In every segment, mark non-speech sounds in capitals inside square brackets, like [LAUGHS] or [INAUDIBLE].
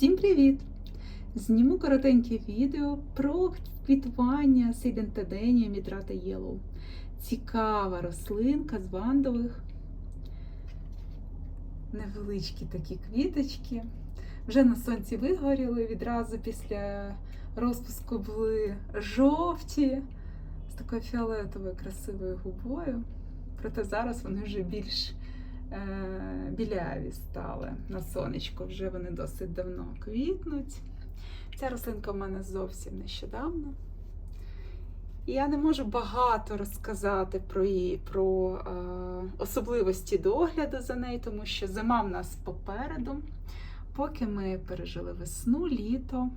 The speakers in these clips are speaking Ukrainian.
Всім привіт! Зніму коротеньке відео про квітування Сейдентеденія Мітрата Єлоу. Цікава рослинка з вандових. Невеличкі такі квіточки. Вже на сонці вигоріли, відразу після розпуску були жовті з такою фіолетовою красивою губою. Проте зараз вони вже більш біляві стали на сонечко. Вже вони досить давно квітнуть. Ця рослинка в мене зовсім нещодавно. І я не можу багато розказати про її, про е, особливості догляду за нею, тому що зима в нас попереду. Поки ми пережили весну, літо.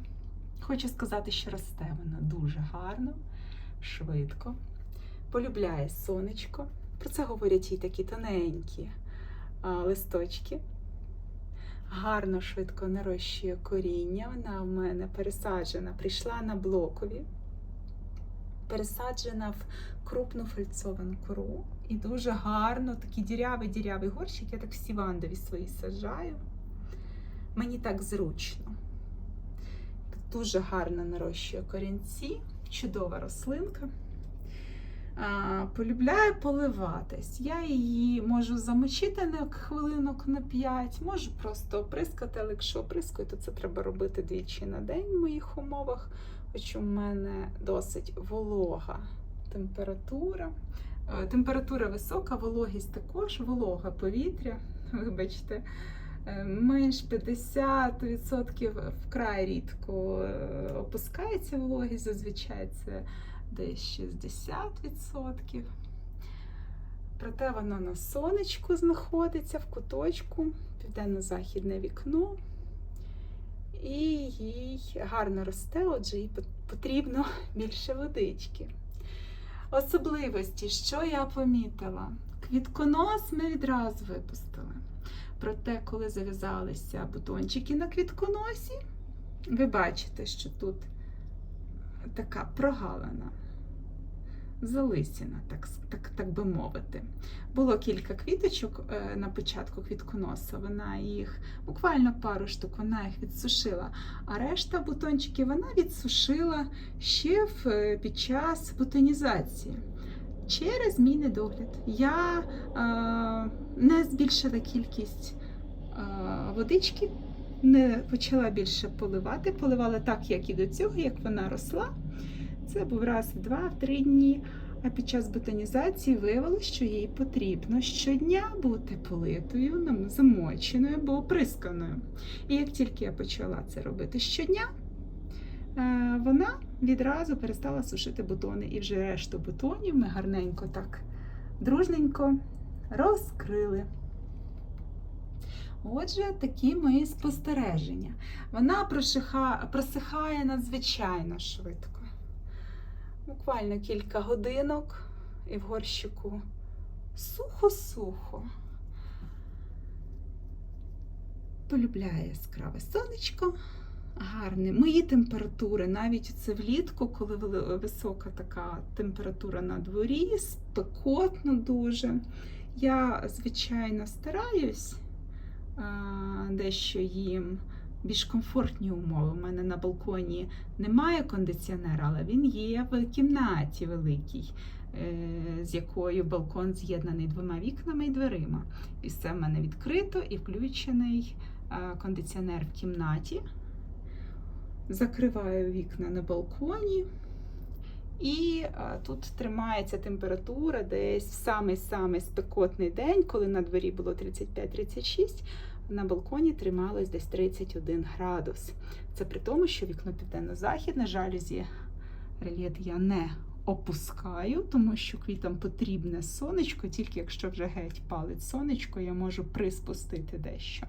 Хочу сказати, що росте вона дуже гарно, швидко, полюбляє сонечко. Про це говорять їй такі тоненькі листочки. Гарно, швидко нарощує коріння. Вона в мене пересаджена, прийшла на блокові, пересаджена в крупну фальцовану кору. І дуже гарно, такий дірявий-дірявий горщик. Я так всі вандові свої саджаю. Мені так зручно. Дуже гарно нарощує корінці, чудова рослинка. А, полюбляю поливатись. Я її можу замочити на хвилинок на 5, можу просто оприскати, але якщо оприскую, то це треба робити двічі на день в моїх умовах, хоч у мене досить волога температура. Е, Температура висока, вологість також, волога повітря, [LAUGHS] вибачте. Е, Менш 50% вкрай рідко е, опускається вологість, зазвичай це десь 60%. Проте воно на сонечку знаходиться в куточку, південно-західне вікно. І їй гарно росте, отже, їй потрібно [LAUGHS] більше водички. Особливості, що я помітила? Квітконос ми відразу випустили. Проте, коли зав'язалися бутончики на квітконосі, ви бачите, що тут така прогалина, залисіна, так, так, так би мовити. Було кілька квіточок е, на початку квітконоса, вона їх, буквально пару штук, вона їх відсушила, а решта бутончиків вона відсушила ще в, е, під час бутонізації. Через мій недогляд. Я е, не збільшила кількість е, водички, не почала більше поливати. Поливала так, як і до цього, як вона росла. Це був раз в два-три дні. А під час ботанізації виявилося, що їй потрібно щодня бути политою, замоченою або оприсканою. І як тільки я почала це робити щодня, е, вона відразу перестала сушити бутони. І вже решту бутонів ми гарненько так дружненько розкрили. Отже, такі мої спостереження. Вона просихає надзвичайно швидко. Буквально кілька годинок і в горщику сухо-сухо. Полюбляє яскраве сонечко, гарне. Мої температури, навіть це влітку, коли висока така температура на дворі, спекотно дуже. Я, звичайно, стараюсь а, дещо їм більш комфортні умови. У мене на балконі немає кондиціонера, але він є в кімнаті великій, е, з якою балкон з'єднаний двома вікнами і дверима. І все в мене відкрито і включений е, кондиціонер в кімнаті. Закриваю вікна на балконі. І а, тут тримається температура десь в самий-самий спекотний день, коли на дворі було 35-36, на балконі трималось десь 31 градус. Це при тому, що вікно південно-західне, жалюзі рельєт я не опускаю, тому що квітам потрібне сонечко, тільки якщо вже геть палить сонечко, я можу приспустити дещо.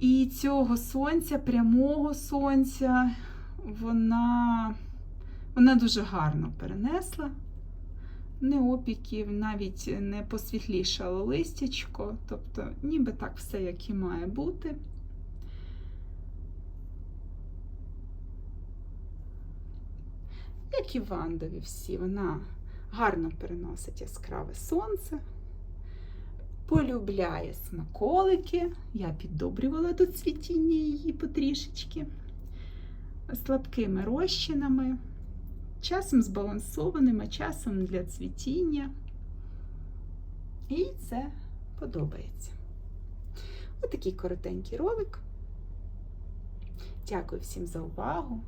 І цього сонця, прямого сонця, вона, вона дуже гарно перенесла. Не опіків, навіть не посвітлішало листячко, тобто ніби так все, як і має бути. Як і вандові всі, вона гарно переносить яскраве сонце. полюбляє смаколики. Я піддобрювала до цвітіння її потрішечки слабкими розчинами, часом збалансованими, часом для цвітіння. І це подобається. Отакий коротенький ролик. Дякую всім за увагу.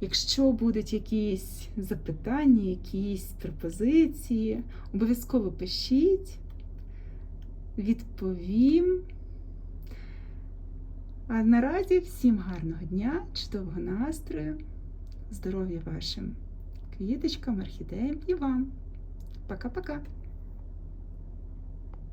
Якщо будуть якісь запитання, якісь пропозиції, обов'язково пишіть, відповім. А наразі всім гарного дня, чудового настрою, здоров'я вашим квіточкам, орхідеям і вам. Пока-пока!